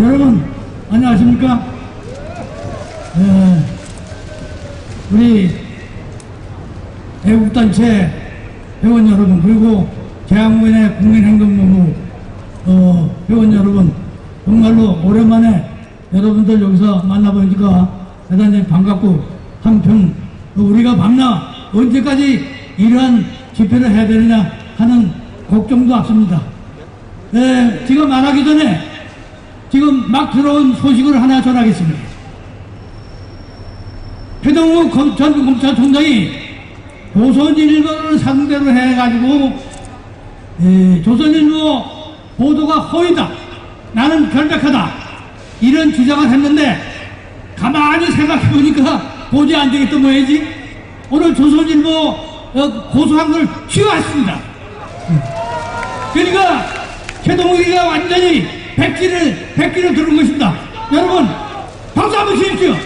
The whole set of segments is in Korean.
여러분 안녕하십니까? 에, 우리 애국단체 회원 여러분 그리고 대한민국의 국민행동본부 어, 회원 여러분 정말로 오랜만에 여러분들 여기서 만나보니까 대단히 반갑고 한편 우리가 밤낮 언제까지 이러한 집회를 해야 되느냐 하는 걱정도 앞섭니다. 에, 제가 말하기 전에 지금 막 들어온 소식을 하나 전하겠습니다. 최동욱 검- 전 검찰총장이 조선일보를 상대로 해가지고 에, 조선일보 보도가 허위다. 나는 결백하다. 이런 주장을 했는데 가만히 생각해 보니까 보지 안 되겠던 모양이지. 오늘 조선일보 어, 고소한 걸 취하했습니다. 그러니까 최동욱이가 완전히 백기를 백기를 들은 것입니다. 여러분 박수 한번 주십시오.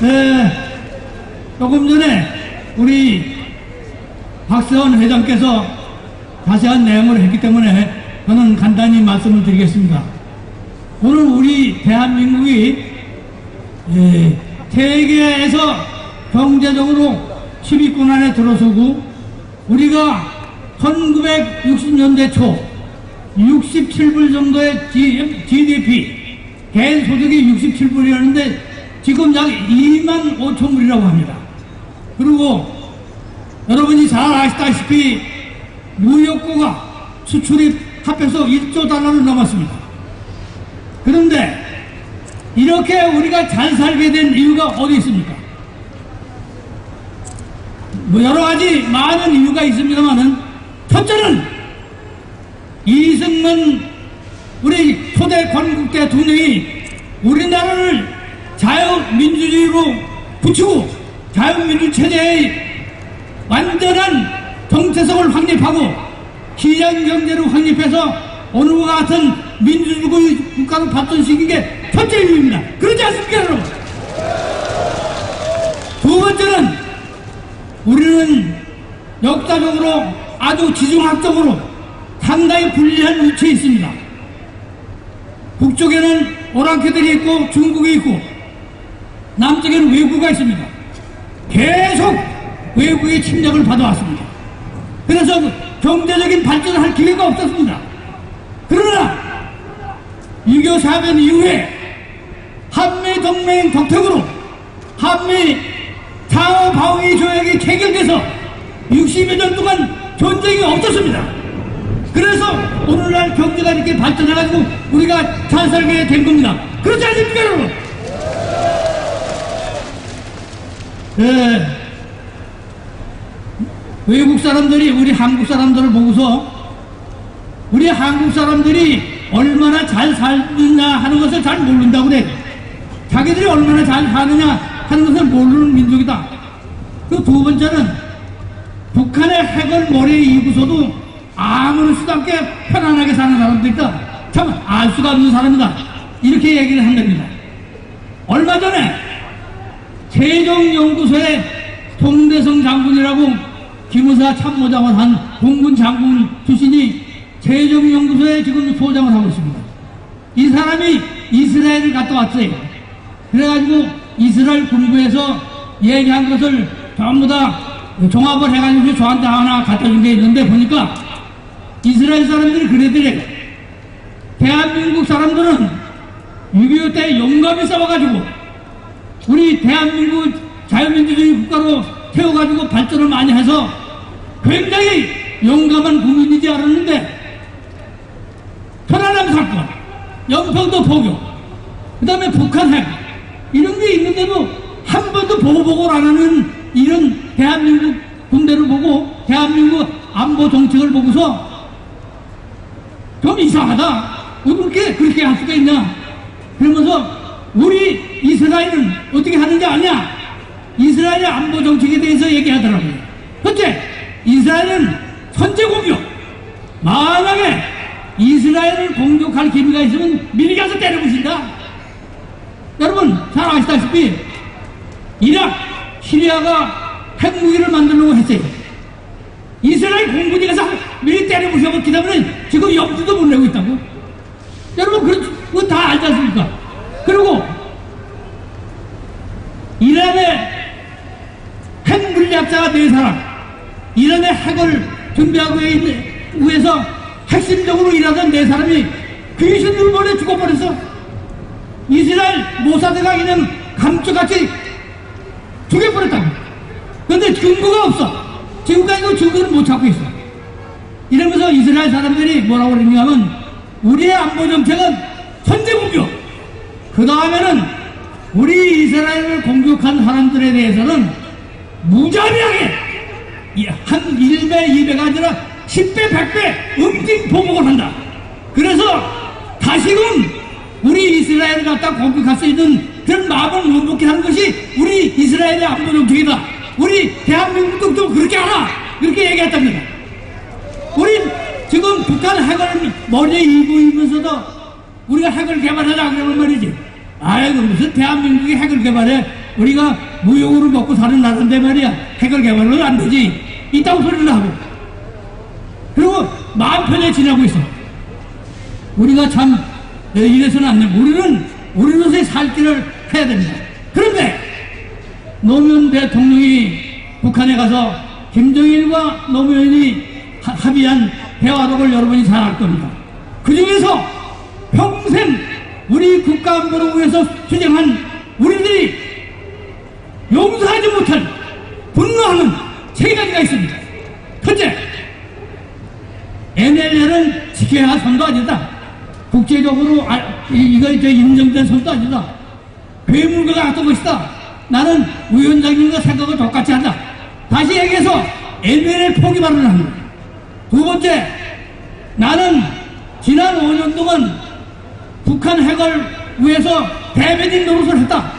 네, 조금 전에 우리 박세원 회장께서 자세한 내용을 했기 때문에 저는 간단히 말씀을 드리겠습니다. 오늘 우리 대한민국이 예, 세계에서 경제적으로 10위권 안에 들어서고 우리가 1960년대 초 67불 정도의 GDP 개인 소득이 67불이었는데 지금 약 2만 5천 불이라고 합니다. 그리고 여러분이 잘 아시다시피 무역고가 수출입 합해서 1조 달러를 넘었습니다. 그런데 이렇게 우리가 잘 살게 된 이유가 어디 있습니까? 뭐 여러 가지 많은 이유가 있습니다만은 첫째는 이승만 우리 초대 건국 대통령이 우리나라를 자유민주주의로 붙이고 자유민주 체제의 완전한 정체성을 확립하고 시장 경제를 확립해서 오늘과 같은 민주주의 국가로 발전시킨 게 첫째 이유입니다. 그러지 않습니까, 여러분? 두 번째는 우리는 역사적으로 아주 지정학적으로 상당히 불리한 위치에 있습니다. 북쪽에는 오랑캐들이 있고 중국이 있고 남쪽에는 외구가 있습니다. 계속 외국의 침략을 받아왔습니다. 그래서 경제적인 발전을 할 기회가 없었습니다. 그러나 6.25 사변 이후에 한미 동맹 덕택으로 한미 상호 방위 조약이 체결돼서 60여 년 동안 전쟁이 없었습니다. 그래서 오늘날 경제가 이렇게 발전해가지고 우리가 잘 살게 된 겁니다. 그렇지 않습니까, 여러분? 예. 외국 사람들이 우리 한국 사람들을 보고서 우리 한국 사람들이 얼마나 잘 살느냐 하는 것을 잘 모른다고 그래. 자기들이 얼마나 잘 사느냐 하는 것을 모르는 민족이다. 그 두 번째는 북한의 핵을 머리에 이고서도 아무런 수도 없게 편안하게 사는 사람들이다. 참알 수가 없는 사람이다. 이렇게 얘기를 한답니다. 얼마 전에 세종연구소의 송대성 장군이라고 기무사 참모장을 한 공군 장군 출신이 세종연구소에 지금 소장을 하고 있습니다. 이 사람이 이스라엘을 갔다 왔어요. 그래가지고 이스라엘 군부에서 얘기한 것을 전부 다 종합을 해가지고 저한테 하나 갖다 준 게 있는데 보니까 이스라엘 사람들이 그래더래요. 대한민국 사람들은 6.25 때 용감히 싸워가지고 우리 대한민국 자유민주주의 국가로 태워가지고 발전을 많이 해서 굉장히 용감한 국민이지 않았는데 천안함 사건, 영평도 포교, 그 다음에 북한 핵 이런 게 있는데도 한 번도 보고보고를 안 하는 이런 대한민국 군대를 보고 대한민국 안보 정책을 보고서 좀 이상하다. 왜 그렇게 그렇게 할 수가 있냐? 그러면서 우리 이스라엘은 어떻게 하는지 아냐? 이스라엘의 안보 정책에 대해서 얘기하더라고요. 첫째, 이스라엘은 선제 공격. 만약에 이스라엘을 공격할 기미가 있으면 미리 가서 때려부신다. 여러분 잘 아시다시피 이rak, 시리아가 핵무기를 만들려고 했어요. 이스라엘 공군이 가서 미리 때려 부셔먹기 때문에 지금 염두도 못 내고 있다고. 여러분, 그거 다 알지 않습니까? 그리고, 이란의 핵 물리학자가 네 사람, 이란의 핵을 준비하고 있는 위해서 핵심적으로 일하던 네 사람이 귀신들 보내 죽어버렸어. 이스라엘 모사드가 그냥 감쪽같이 죽여버렸다고. 근데 근거가 없어. 지금까지 그 증거를 못 찾고 있어. 이러면서 이스라엘 사람들이 뭐라고 그러냐면 우리의 안보 정책은 선제 공격. 그 다음에는 우리 이스라엘을 공격한 사람들에 대해서는 무자비하게 이한 1배, 2배가 아니라 10배, 100배 응징 보복을 한다. 그래서 다시금 우리 이스라엘을 갖다 공격할 수 있는 그런 마음을 못 먹게 하는 것이 우리 이스라엘의 안보 정책이다. 우리 대한민국도 좀 그렇게 하라. 이렇게 얘기했답니다. 우리 지금 북한 핵을 머리에 이고 있면서도 우리가 핵을 개발하자 그러는 말이지. 아이고 무슨 대한민국이 핵을 개발해? 우리가 무용으로 먹고 사는 나라인데 말이야. 핵을 개발은 안 되지. 이따구 소리를 하고. 그리고 마음 편해 지내고 있어. 우리가 참 네, 이래서는 안 돼. 우리는 우리로서의 살 길을 해야 됩니다. 그런데 노무현 대통령이 북한에 가서 김정일과 노무현이 하- 합의한 대화록을 여러분이 잘 알 겁니다. 그 중에서 평생 우리 국가 안보를 위해서 투쟁한 우리들이 용서하지 못할 분노하는 세 가지가 있습니다. 첫째, NLL은 지켜야 할 선도 아니다. 국제적으로 아, 이- 이거 저 인정된 선도 아니다. 괴물과 같은 것이다. 나는 위원장님과 생각을 똑같이 한다. 다시 얘기해서 NLL 포기 발언을 합니다. 두 번째, 나는 지난 5년 동안 북한 핵을 위해서 대변인 노릇을 했다.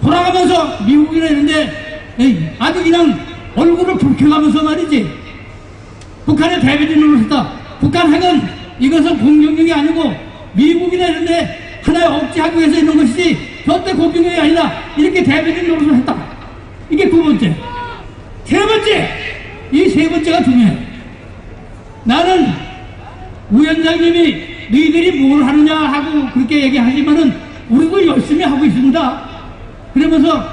돌아가면서 이런데 에이, 아주 그냥 얼굴을 붉혀가면서 말이지. 북한의 대변인 노릇을 했다. 북한 핵은 이것은 공격력이 아니고 미국이나 이런데 하나의 억제하기 위해서 있는 것이지 절대 공격력이 아니다. 이렇게 대변인 노릇을 했다. 이게 두 번째. 세 번째, 이 세 번째가 중요해. 나는 위원장님이 너희들이 뭘 하느냐 하고 그렇게 얘기하지만은 우리도 열심히 하고 있습니다. 그러면서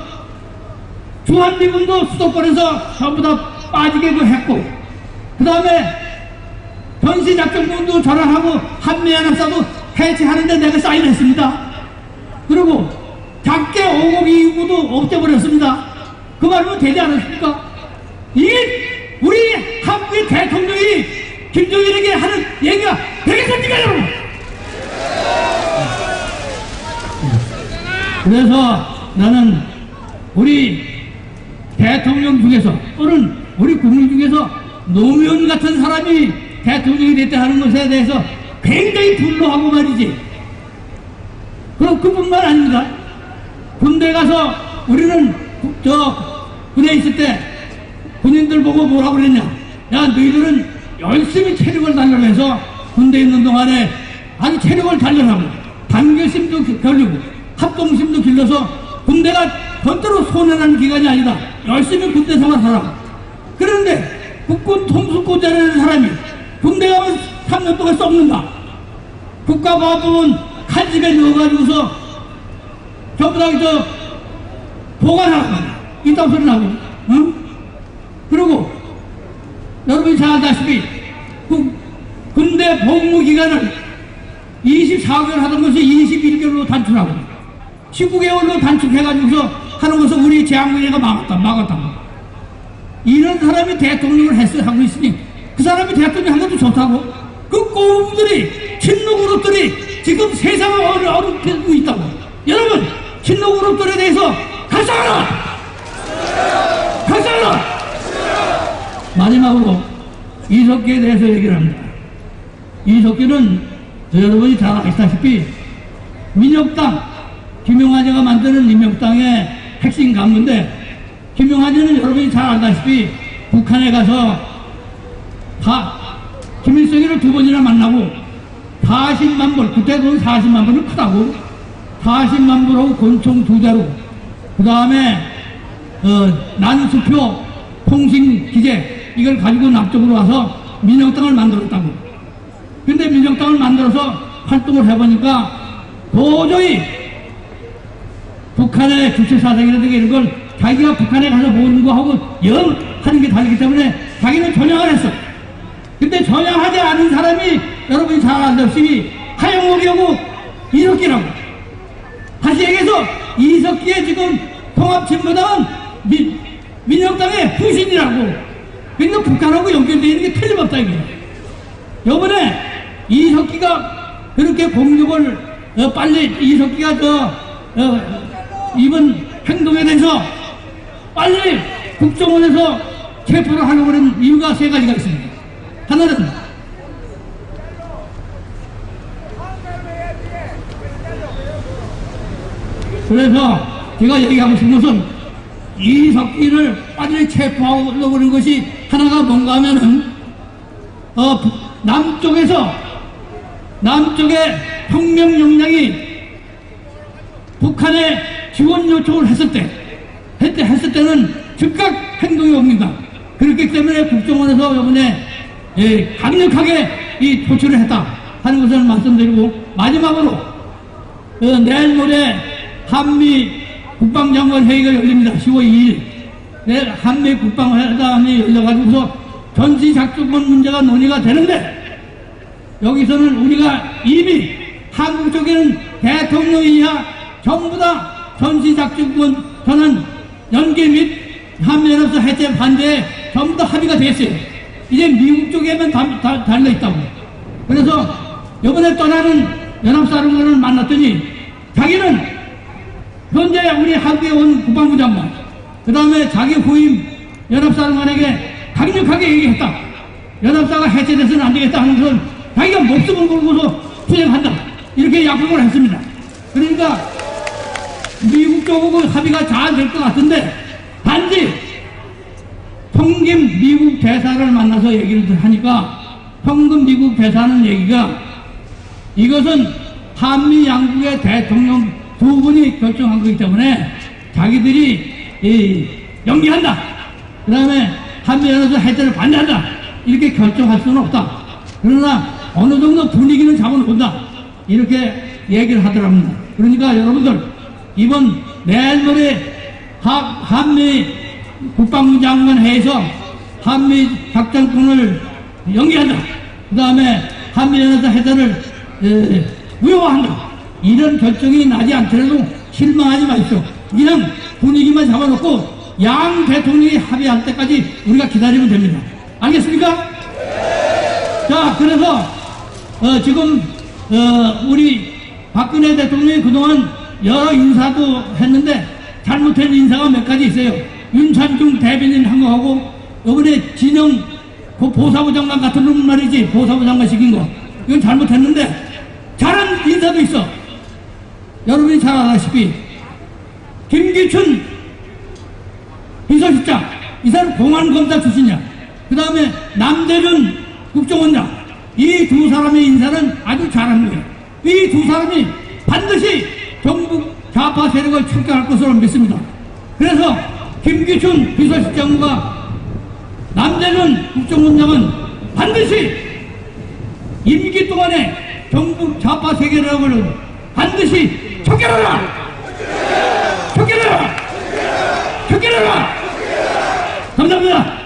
주한미군도 수도권에서 전부 다 빠지게 그 했고, 그 다음에 전시작전군도 전환하고 한미연합사도 해체하는데 내가 사인했습니다. 그리고 작게 5곡2구도 없애버렸습니다. 그 말은 되지 않았습니까? 이게 우리 한국의 대통령이 김정일에게 하는 얘기가 되겠습니까, 여러분? 그래서 나는 우리 대통령 중에서 또는 우리 국민 중에서 노무현 같은 사람이 대통령이 됐다 하는 것에 대해서 굉장히 분노하고 말이지. 그럼 그뿐만 아닙니다. 군대 가서 우리는 구- 저 군에 있을 때 군인들 보고 뭐라고 그랬냐. 야, 너희들은 열심히 체력을 단련해서 군대 있는 동안에 아주 체력을 단련하고 단결심도 기- 겨루고 합동심도 길러서 군대가 절대로 손해나는 기간이 아니다. 열심히 군대 생활하라고. 그런데 국군 통수권자라는 사람이 군대 가면 3년 동안 썩는다. 국가보안법은 칼집에 넣어가지고서 전부 다저 보관하고 이딴 소리 나고. 응? 그리고 여러분이 잘 알다시피 그 군대 복무 기간을 24개월 하던 것이 21개월로 단축하고 19개월로 단축해가지고서 하는 것을 우리 재앙군이가 막았다 막았다. 이런 사람이 대통령을 했어 하고 있으니. 그 사람이 대통령 한 것도 좋다고. 그 꼬움들이 친노그룹들이 지금 세상을 어려 어렵게 있다고. 여러분 친노그룹들에 대해서 가사하라! 가사하라! 마지막으로 이석기에 대해서 얘기를 합니다. 이석기는 저 여러분이 잘 아시다시피 민혁당 김용하제가 만드는 민혁당의 핵심 간부인데 김용하제는 여러분이 잘 알다시피 북한에 가서 다 김일성이를 두 번이나 만나고 40만 불 그때 돈 40만 불은 크다고 40만 불하고 권총 두 대로 그 다음에 어, 난수표 통신 기재 이걸 가지고 남쪽으로 와서 민영당을 만들었다고. 근데 민영당을 만들어서 활동을 해보니까 도저히 북한의 주체사상이라든가 이런 걸 자기가 북한에 가서 보는 거하고 영 하는 게 다르기 때문에 자기는 전향을 했어. 근데 전향하지 않은 사람이 여러분이 잘 알다시피 하영옥이하고 이석기라고. 얘기해서 이석기의 지금 통합진보당은 민, 민영당의 후신이라고. 근데 북한하고 연결되어 있는 게 틀림없다 이게. 요번에 이석기가 그렇게 공격을 어, 빨리 이석기가 저 어, 이번 행동에 대해서 빨리 국정원에서 체포를 하려고 하는 이유가 세 가지가 있습니다. 하나는 그래서 제가 얘기하고 싶은 것은 이 석기를 빨리 체포하려고 하는 것이 하나가 뭔가 하면은 어, 북- 남쪽에서 남쪽의 혁명 역량이 북한에 지원 요청을 했을 때, 했, 했을 때는 즉각 행동이 옵니다. 그렇기 때문에 국정원에서 이번에 예, 강력하게 이 조치를 했다 하는 것을 말씀드리고 마지막으로 어, 내일 모레 한미 국방장관 회의가 열립니다. 10월 2일. 내일 한미 국방회담이 열려가지고서 전시작전권 문제가 논의가 되는데 여기서는 우리가 이미 한국 쪽에는 대통령 이하 전부 다 전시작전권 저는 연계 및 한미연합사 해체 반대에 전부 다 합의가 됐어요. 이제 미국 쪽에만 달려있다고. 그래서 이번에 떠나는 연합사령관을 만났더니 자기는 현재 우리 한국에 온 국방부 장관, 그 다음에 자기 후임 연합사령관에게 강력하게 얘기했다. 연합사가 해체돼서는 안 되겠다 하는 것은 자기가 목숨을 걸고서 투쟁한다. 이렇게 약속을 했습니다. 그러니까 미국 쪽하고 합의가 잘 될 것 같은데 단지 평김 미국 대사를 만나서 얘기를 하니까 평금 미국 대사는 얘기가 이것은 한미 양국의 대통령 두 분이 결정한 거기 때문에 자기들이 이, 연기한다. 그 다음에 한미연합에서 해제를 반대한다. 이렇게 결정할 수는 없다. 그러나 어느 정도 분위기는 잡아놓는다. 이렇게 얘기를 하더랍니다. 그러니까 여러분들 이번 내일 모레 하- 한미 국방부 장관 회의에서 한미 작전권을 연기한다. 그 다음에 한미연합에서 해제를 에, 무효화한다. 이런 결정이 나지 않더라도 실망하지 마십시오. 그냥 분위기만 잡아놓고 양 대통령이 합의할 때까지 우리가 기다리면 됩니다. 알겠습니까? 자, 그래서 어, 지금 어, 우리 박근혜 대통령이 그동안 여러 인사도 했는데 잘못된 인사가 몇 가지 있어요. 윤찬중 대변인 한 거하고 이번에 진영 그 보사부 장관 같은 놈 말이지 보사부 장관 시킨 거 이건 잘못했는데 잘한 인사도 있어. 여러분이 잘 아다시피 김기춘 비서실장 이 사람 공안검사 출신이야. 그 다음에 남대준 국정원장 이 두 사람의 인사는 아주 잘한 거예요. 이 두 사람이 반드시 정부 좌파 세력을 척결할 것으로 믿습니다. 그래서 김기춘 비서실장과 남대준 국정원장은 반드시 임기 동안에 정부 좌파 세계력을 반드시 척결하라! 척결하라! 척결하라! 감사합니다.